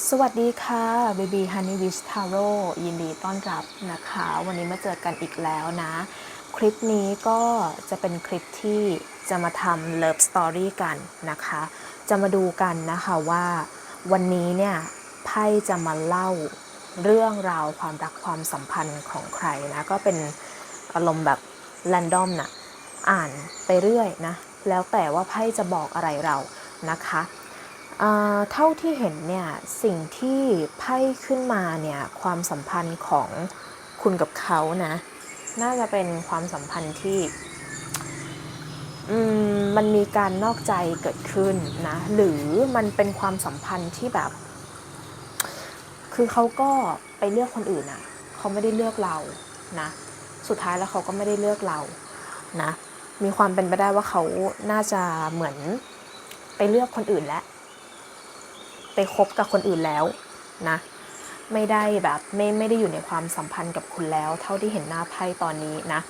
สวัสดีค่ะ Baby Honey Wish Taro ยินดีต้อนรับนะคะ วันนี้มาเจอกันอีกแล้วนะ คลิปนี้ก็จะเป็นคลิปที่จะมาทำ Love Story กันนะคะ จะมาดูกันนะคะว่าวันนี้เนี่ยไพ่จะมาเล่าเรื่องราวความรักความสัมพันธ์ของใครนะ ก็เป็นอารมณ์แบบแรนดอมนะอ่านไปเรื่อยนะ แล้วแต่ว่าไพ่จะบอกอะไรเรานะคะ เท่าที่เห็นเนี่ยสิ่งที่ไพ่ขึ้นมาเนี่ยความสัมพันธ์ของคุณกับเขานะ น่าจะเป็นความสัมพันธ์ที่มมันมีการนอกใจเกิดขึ้นนะหรือมันเป็นความสัมพันธ์ที่แบบ คือเขาก็ไปเลือกคนอื่นอะเขาไม่ได้เลือกเรานะ สุดท้ายแล้วเขาก็ไม่ได้เลือกเรานะ มีความเป็นไปได้ว่าเขาน่าจะเหมือนไปเลือกคนอื่นแล้ว ไปคบกับคนอื่นแล้วนะไม่ได้แบบไม่ไม่ได้อยู่ในความสัมพันธ์กับคุณแล้ว เท่าที่เห็นหน้าไพ่ตอนนี้นะ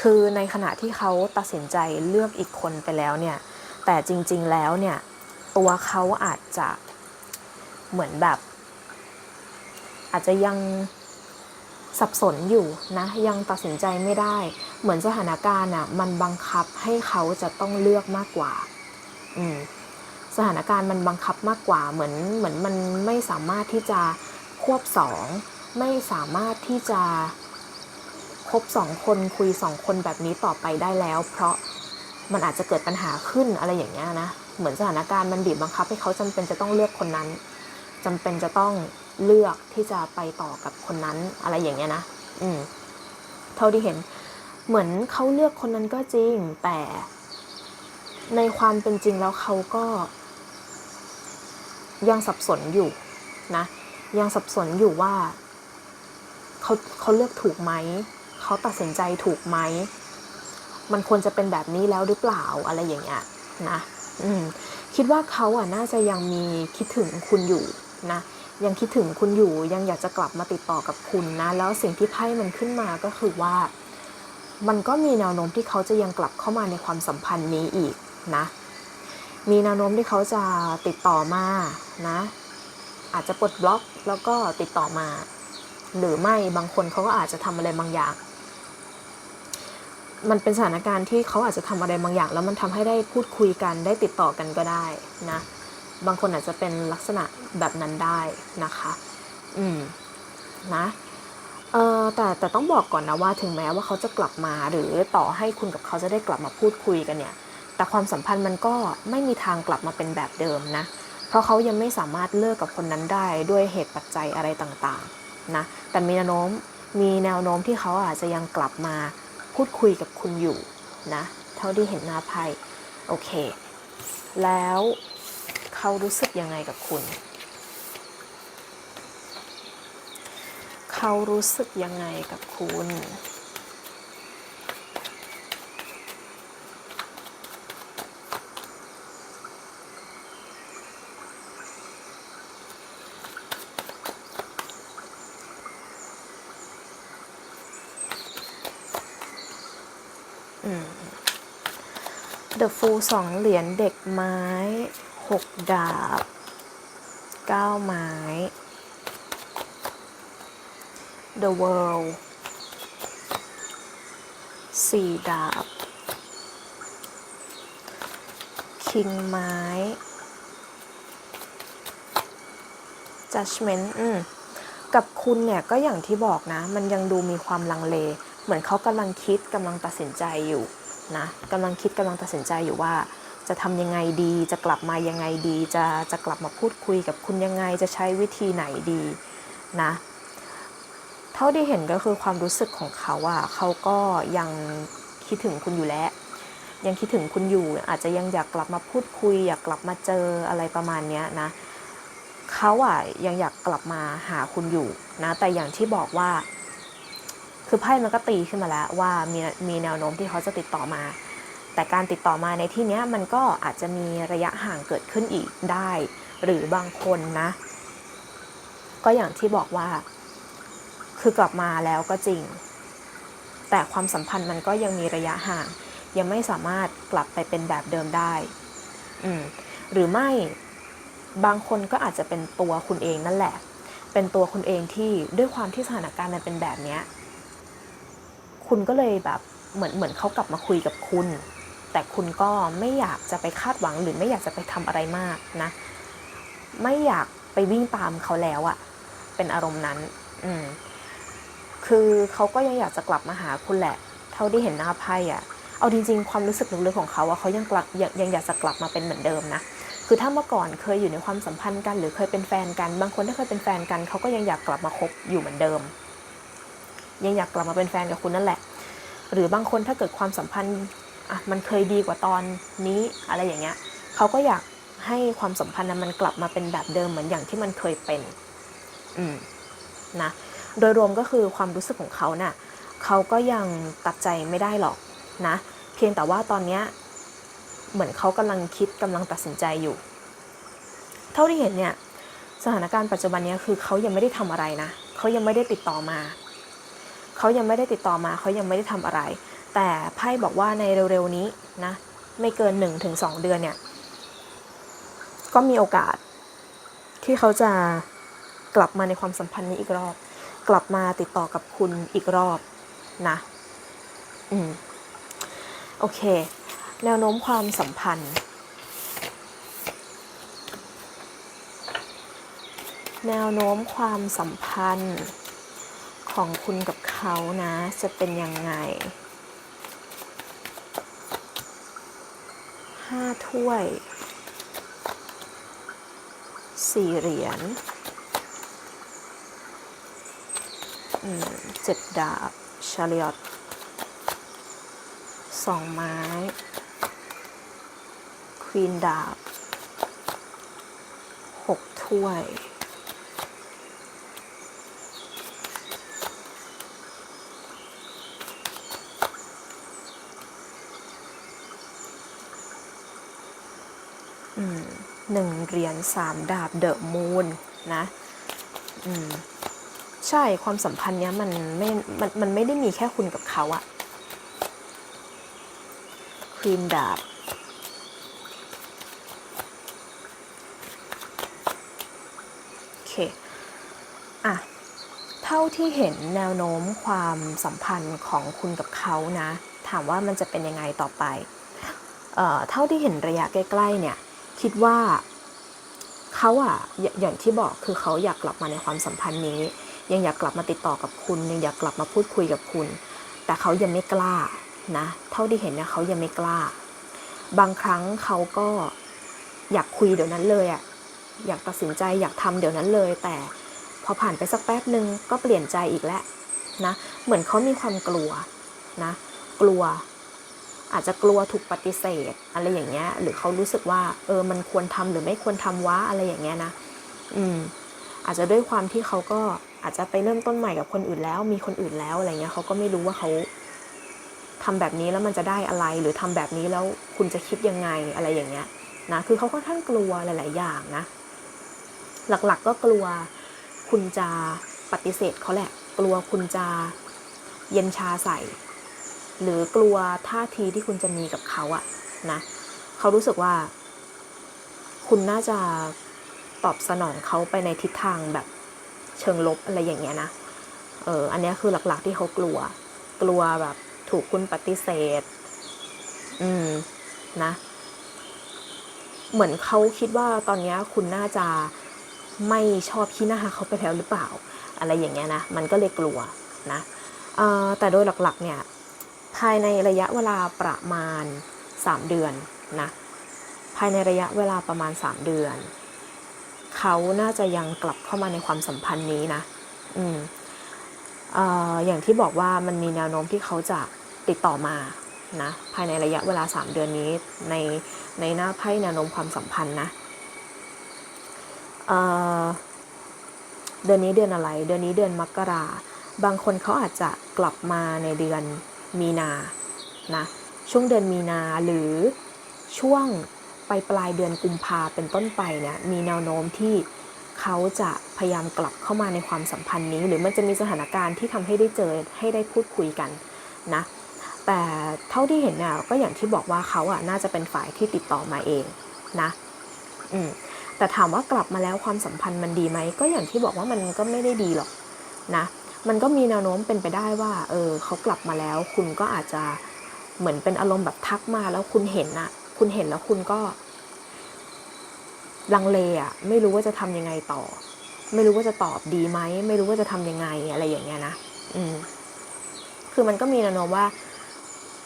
คือในขณะที่เขาตัดสินใจเลือกอีกคนไปแล้วเนี่ยแต่จริง ๆแล้วเนี่ยตัวเขาอาจจะเหมือนแบบ อาจจะยังสับสนอยู่นะยังตัดสินใจไม่ได้ เหมือนสถานการณ์อะมันบังคับให้เขาจะต้องเลือกมากกว่า อืม สถานการณ์มันบังคับมากกว่าเหมือนเหมือนมันไม่สามารถที่จะควบสองไม่สามารถที่จะคบสองคนคุยสองคนแบบนี้ต่อไปได้แล้ว เพราะมันอาจจะเกิดปัญหาขึ้นอะไรอย่างเงี้ยนะเหมือนสถานการณ์มันบีบบังคับให้เขาจำเป็นจะต้องเลือกคนนั้นจำเป็นจะต้องเลือกที่จะไปต่อกับคนนั้นอะไรอย่างเงี้ยนะอืมเท่าที่เห็น เหมือนเขาเลือกคนนั้นก็จริงแต่ในความเป็นจริงแล้วเขาก็ ยังสับสนอยู่นะ ยังสับสนอยู่ว่าเขาเขาเลือกถูกไหม เขาตัดสินใจถูกไหม มันควรจะเป็นแบบนี้แล้วหรือเปล่าอะไรอย่างเงี้ยนะ อืม คิดว่าเขาอะน่าจะยังมีคิดถึงคุณอยู่นะ ยังคิดถึงคุณอยู่ ยังอยากจะกลับมาติดต่อกับคุณนะ แล้วสิ่งที่ไพ่มันขึ้นมาก็คือว่า มันก็มีแนวโน้มที่เขาจะยังกลับเข้ามาในความสัมพันธ์นี้อีกนะ มีแนวโน้มที่เขาจะติดต่อมานะ อาจจะปลดบล็อกแล้วก็ติดต่อมา หรือไม่บางคนเขาก็อาจจะทำอะไรบางอย่าง มันเป็นสถานการณ์ที่เขาอาจจะทำอะไรบางอย่าง แล้วมันทำให้ได้พูดคุยกันได้ติดต่อกันก็ได้นะ บางคนอาจจะเป็นลักษณะแบบนั้นได้นะคะ อืมนะเออแต่แต่ต้องบอกก่อนนะว่าถึงแม้ว่าเขาจะกลับมาหรือต่อให้คุณกับเขาจะได้กลับมาพูดคุยกันเนี่ย แต่ความสัมพันธ์มันก็ไม่มีทางกลับมาเป็นแบบเดิมนะ เพราะเขายังไม่สามารถเลิกกับคนนั้นได้ด้วยเหตุปัจจัยอะไรต่างๆนะ แต่มีแนวโน้มมีแนวโน้มที่เขาอาจจะยังกลับมาพูดคุยกับคุณอยู่นะ เท่าที่เห็นหน้าไพ่โอเค แล้วเขารู้สึกยังไงกับคุณ เขารู้สึกยังไงกับคุณ อืม The Fool สองเหรียญเด็กไม้หกดาบเก้าไม้ The World สี่ดาบ คิงไม้ Judgment อืมกับคุณเนี่ยก็อย่างที่บอกนะ มันยังดูมีความลังเล เหมือนเขากำลังคิดกำลังตัดสินใจอยู่นะกำลังคิดกำลังตัดสินใจอยู่ว่า จะทำยังไงดี จะกลับมายังไงดี จะจะกลับมาพูดคุยกับคุณยังไง จะใช้วิธีไหนดีนะเท่าที่เห็นก็คือความรู้สึกของเขาอะเขาก็ยังคิดถึงคุณอยู่แล้ว ยังคิดถึงคุณอยู่ อาจจะยังอยากกลับมาพูดคุย อยากกลับมาเจออะไรประมาณเนี้ยนะเขาอะยังอยากกลับมาหาคุณอยู่นะแต่อย่างที่บอกว่า คือไพ่มันก็ตีขึ้นมาแล้วว่ามีมีแนวโน้มที่เขาจะติดต่อมา แต่การติดต่อมาในที่นี้มันก็อาจจะมีระยะห่างเกิดขึ้นอีกได้ หรือบางคนนะ ก็อย่างที่บอกว่า คือกลับมาแล้วก็จริง แต่ความสัมพันธ์มันก็ยังมีระยะห่าง ยังไม่สามารถกลับไปเป็นแบบเดิมได้ อืมหรือไม่บางคนก็อาจจะเป็นตัวคุณเองนั่นแหละ เป็นตัวคุณเองที่ด้วยความที่สถานการณ์มันเป็นแบบเนี้ย คุณก็เลยแบบเหมือนเหมือนเขากลับมาคุยกับคุณ แต่คุณก็ไม่อยากจะไปคาดหวังหรือไม่อยากจะไปทำอะไรมากนะ ไม่อยากไปวิ่งตามเขาแล้วอะเป็นอารมณ์นั้น อืมคือเขาก็ยังอยากจะกลับมาหาคุณแหละ เท่าที่เห็นหน้าไพ่อะเอาจริง ๆ ความรู้สึกลึกๆของเขาอะเขายังกลับยยังอยากจะกลับมาเป็นเหมือนเดิมนะคือถ้าเมื่อก่อนเคยอยู่ในความสัมพันธ์กัน หรือเคยเป็นแฟนกัน บางคนถ้าเคยเป็นแฟนกันเขาก็ยังอยากกลับมาคบอยู่เหมือนเดิม ยังอยากกลับมาเป็นแฟนกับคุณนั่นแหละ หรือบางคนถ้าเกิดความสัมพันธ์อะมันเคยดีกว่าตอนนี้อะไรอย่างเงี้ยเขาก็อยากให้ความสัมพันธ์นั้นมันกลับมาเป็นแบบเดิมเหมือนอย่างที่มันเคยเป็น อืมนะโดยรวมก็คือความรู้สึกของเขาเนะ่ะเขาก็ยังตัดใจไม่ได้หรอกนะ เพียงแต่ว่าตอนเนี้ยเหมือนเขากำลังคิดกำลังตัดสินใจอยู่ เท่าที่เห็นเนี่ยสถานการณ์ปัจจุบันเนี้ยคือเขายังไม่ได้ทำอะไรนะเขายังไม่ได้ติดต่อมา เขายังไม่ได้ติดต่อมาเขายังไม่ได้ทำอะไร แต่ไพ่บอกว่าในเร็วๆนี้นะไม่เกิน1นถึงสเดือนเนี่ยก็มีโอกาสที่เขาจะกลับมาในความสัมพันธ์นี้อีกรอบ กลับมาติดต่อกับคุณอีกรอบนะ อืม โอเค แนวโน้มความสัมพันธ์ แนวโน้มความสัมพันธ์ ของคุณกับเขานะ จะเป็นยังไงห้าถ้วยสี่เหรียญเจ็ดดาบ ชาริอตสองไม้ ควีนดาบหกถ้วย หนึ่งเหรียญสามดาบเดอะมูนนะใช่ความสัมพันธ์เนี้ยมันไม่มันมันไม่ได้มีแค่คุณกับเขาอะควีนดาบโอเคอะเท่าที่เห็นแนวโน้มความสัมพันธ์ของคุณกับเขานะ ถามว่ามันจะเป็นยังไงต่อไป เอ่อ เท่าที่เห็นระยะใกล้ ๆ เนี่ย คิดว่าเขาอะอย่างที่บอกคือเขาอยากกลับมาในความสัมพันธ์นี้ ยังอยากกลับมาติดต่อกับคุณ ยังอยากกลับมาพูดคุยกับคุณ แต่เขายังไม่กล้านะ เท่าที่เห็นนี่ยเขายังไม่กล้า บางครั้งเขาก็อยากคุยเดี๋ยวนั้นเลยอะอยากตัดสินใจอยากทำเดี๋ยวนั้นเลย แต่พอผ่านไปสักแป๊บหนึ่งก็เปลี่ยนใจอีกแล้วนะ เหมือนเขามีความกลัวนะ กลัว อาจจะกลัวถูกปฏิเสธ อะไรอย่างเงี้ย หรือเขารู้สึกว่าเออมันควรทำหรือไม่ควรทำวะอะไรอย่างเงี้ยนะอืมอาจจะด้วยความที่เขาก็อาจจะไปเริ่มต้นใหม่กับคนอื่นแล้ว มีคนอื่นแล้วอะไรเงี้ยเขาก็ไม่รู้ว่าเขาทำแบบนี้แล้วมันจะได้อะไร หรือทำแบบนี้แล้วคุณจะคิดยังไงอะไรอย่างเงี้ยนะคือเขาค่อนข้างกลัวหลาย ๆ อย่างนะ หลักๆก็กลัวคุณจะปฏิเสธเขาแหละ กลัวคุณจะเย็นชาใส่ หรือกลัวท่าทีที่คุณจะมีกับเขาอะนะเขารู้สึกว่า คุณน่าจะตอบสนองเขาไปในทิศทางแบบเชิงลบอะไรอย่างเงี้ยนะเอออันนี้คือหลักๆที่เขากลัว กลัวแบบถูกคุณปฏิเสธ อืมนะ เหมือนเขาคิดว่าตอนนี้คุณน่าจะไม่ชอบขี้หน้าเขาไปแล้วหรือเปล่า อะไรอย่างเงี้ยนะ มันก็เลยกลัวนะแต่โดยหลักๆเนี่ย ภายในระยะเวลาประมาณ 3 เดือนนะภายในระยะเวลาประมาณ 3 เดือน เขาน่าจะยังกลับเข้ามาในความสัมพันธ์นี้นะอืมเอ่ออย่างที่บอกว่ามันมีแนวโน้มที่เขาจะติดต่อมานะภายในระยะเวลา 3 เดือนนี้ในในหน้าไพ่แนวโน้มความสัมพันธ์นะเอ่อเดือนนี้เดือนอะไร เดือนนี้เดือนมกราบางคนเขาอาจจะกลับมาในเดือน มีนานะช่วงเดือนมีนาหรือช่วงไปปลายเดือนกุมภาเป็นต้นไปเนี่ยมีแนวโน้มที่เขาจะพยายามกลับเข้ามาในความสัมพันธ์นี้ หรือมันจะมีสถานการณ์ที่ทำให้ได้เจอให้ได้พูดคุยกันนะแต่เท่าที่เห็นเนี่ยก็อย่างที่บอกว่าเขาอะน่าจะเป็นฝ่ายที่ติดต่อมาเองนะอืมแต่ถามว่ากลับมาแล้วความสัมพันธ์มันดีไหมก็อย่างที่บอกว่ามันก็ไม่ได้ดีหรอกนะ มันก็มีแนวโน้มเป็นไปได้ว่า เออเขากลับมาแล้ว คุณก็อาจจะเหมือนเป็นอารมณ์แบบทักมาแล้วคุณเห็นอะคุณเห็นแล้วคุณก็ ลังเลอะไม่รู้ว่าจะทำยังไงต่อ ไม่รู้ว่าจะตอบดีไหมไม่รู้ว่าจะทำยังไงอะไรอย่างเงี้ยนะอืม คือมันก็มีแนวโน้มว่า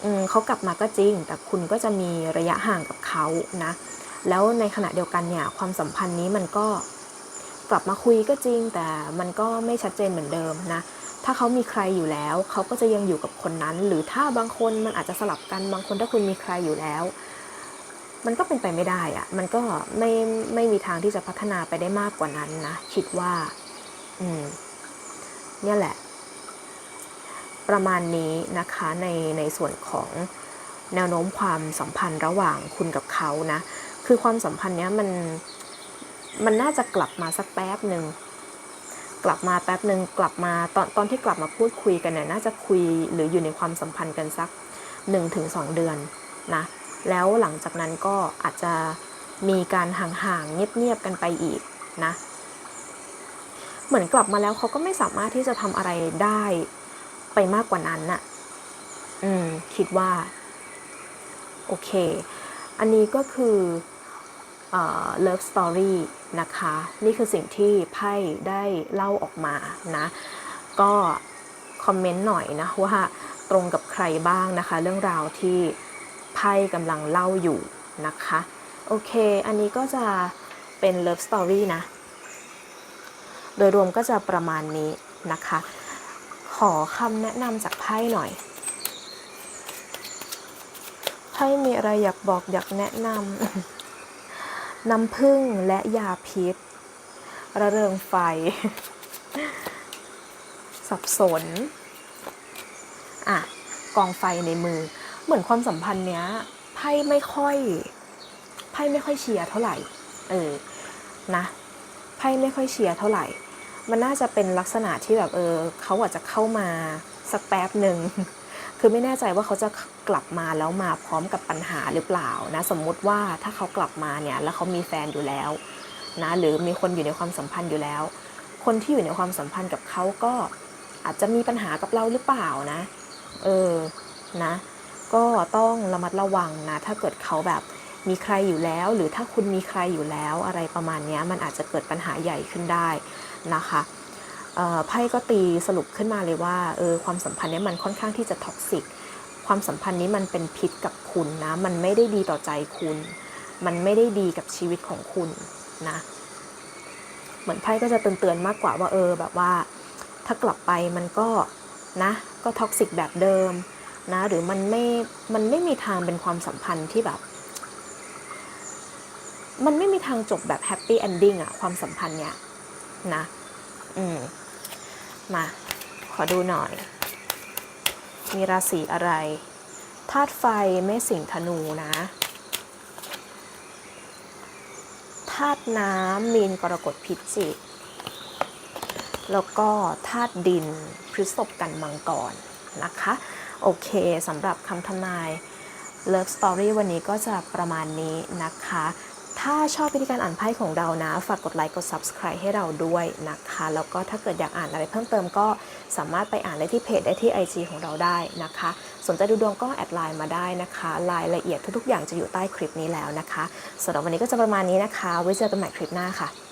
อืมเขากลับมาก็จริง แต่คุณก็จะมีระยะห่างกับเขานะ แล้วในขณะเดียวกันเนี่ย ความสัมพันธ์นี้มันก็ กลับมาคุยก็จริง แต่มันก็ไม่ชัดเจนเหมือนเดิมนะ ถ้าเขามีใครอยู่แล้ว เขาก็จะยังอยู่กับคนนั้น หรือถ้าบางคนมันอาจจะสลับกันบางคนถ้าคุณมีใครอยู่แล้ว มันก็เป็นไปไม่ได้อะมันก็ไม่ไม่มีทางที่จะพัฒนาไปได้มากกว่านั้นนะคิดว่า อืมเนี่ยแหละ ประมาณนี้นะคะในในส่วนของแนวโน้มความสัมพันธ์ระหว่างคุณกับเขานะ คือความสัมพันธ์เนี้ยมัน มันน่าจะกลับมาสักแป๊บหนึ่งกลับมาแป๊บหนึ่งกลับมาตอนตอนที่กลับมาพูดคุยกันเนี่ยน่าจะคุยหรืออยู่ในความสัมพันธ์กันสัก 1-2 เดือนนะแล้วหลังจากนั้นก็อาจจะมีการห่างๆเงียบๆกันไปอีกนะเหมือนกลับมาแล้วเขาก็ไม่สามารถที่จะทำอะไรได้ไปมากกว่านั้นน่ะอืมคิดว่า โอเค อันนี้ก็คือ เอ่อ love story นะคะ นี่คือสิ่งที่ไพ่ได้เล่าออกมานะ ก็คอมเมนต์หน่อยนะว่าตรงกับใครบ้างนะคะ เรื่องราวที่ไพ่กำลังเล่าอยู่นะคะ โอเค อันนี้ก็จะเป็น love story นะ โดยรวมก็จะประมาณนี้นะคะ ขอคำแนะนำจากไพ่หน่อยไพ่มีอะไรอยากบอกอยากแนะนำ น้ำผึ้งและยาพิษ ระเริงไฟ สับสน อะ กองไฟในมือ เหมือนความสัมพันธ์เนี้ยไพ่ไม่ค่อยไพ่ไม่ค่อยเชียร์เท่าไหร่ เออ นะไพ่ไม่ค่อยเชียร์เท่าไหร่ มันน่าจะเป็นลักษณะที่แบบเออเขาอาจจะเข้ามาสักแป๊บหนึ่ง คือไม่แน่ใจว่าเขาจะกลับมาแล้วมาพร้อมกับปัญหาหรือเปล่านะสมมุติว่าถ้าเขากลับมาเนี่ยแล้วเขามีแฟนอยู่แล้วนะหรือมีคนอยู่ในความสัมพันธ์อยู่แล้ว คนที่อยู่ในความสัมพันธ์กับเขาก็อาจจะมีปัญหากับเราหรือเปล่านะ เออนะ ก็ต้องระมัดระวังนะ ถ้าเกิดเขาแบบมีใครอยู่แล้ว หรือถ้าคุณมีใครอยู่แล้วอะไรประมาณนี้มันอาจจะเกิดปัญหาใหญ่ขึ้นได้นะคะ ไพ่ก็ตีสรุปขึ้นมาเลยว่าเออความสัมพันธ์นี้มันค่อนข้างที่จะท็อกซิกความสัมพันธ์นี้มันเป็นพิษกับคุณนะ มันไม่ได้ดีต่อใจคุณ มันไม่ได้ดีกับชีวิตของคุณนะ เหมือนไพ่ก็จะเตือนๆมากกว่าว่าเออแบบว่า ถ้ากลับไปมันก็นะ ก็ท็อกซิกแบบเดิมนะ หรือมันไม่ มันไม่มีทางเป็นความสัมพันธ์ที่แบบ มันไม่มีทางจบแบบแฮปปี้เอนดิ้งอะความสัมพันธ์เนี่ยนะ อืม มา ขอดูหน่อย มีราศีอะไรธาตุไฟไม่สิงธนูนะธาตุน้ำมีนกรกฎพิจิกแล้วก็ธาตุดินพฤษภกันมังกรนะคะ โอเคสำหรับคำทำนาย Love Story วันนี้ก็จะประมาณนี้นะคะ ถ้าชอบวิธีการอ่านไพ่ของเรานะ ฝากกดไลค์กด Subscribe ให้เราด้วยนะคะ แล้วก็ถ้าเกิดอยากอ่านอะไรเพิ่มเติมก็สามารถไปอ่านได้ที่เพจได้ที่ IG ของเราได้นะคะ สนใจดูดวงก็แอดไลน์มาได้นะคะรายละเอียดทุกๆ อย่างจะอยู่ใต้คลิปนี้แล้วนะคะสำหรับวันนี้ก็จะประมาณนี้นะคะ ไว้เจอกันใหม่คลิปหน้าค่ะ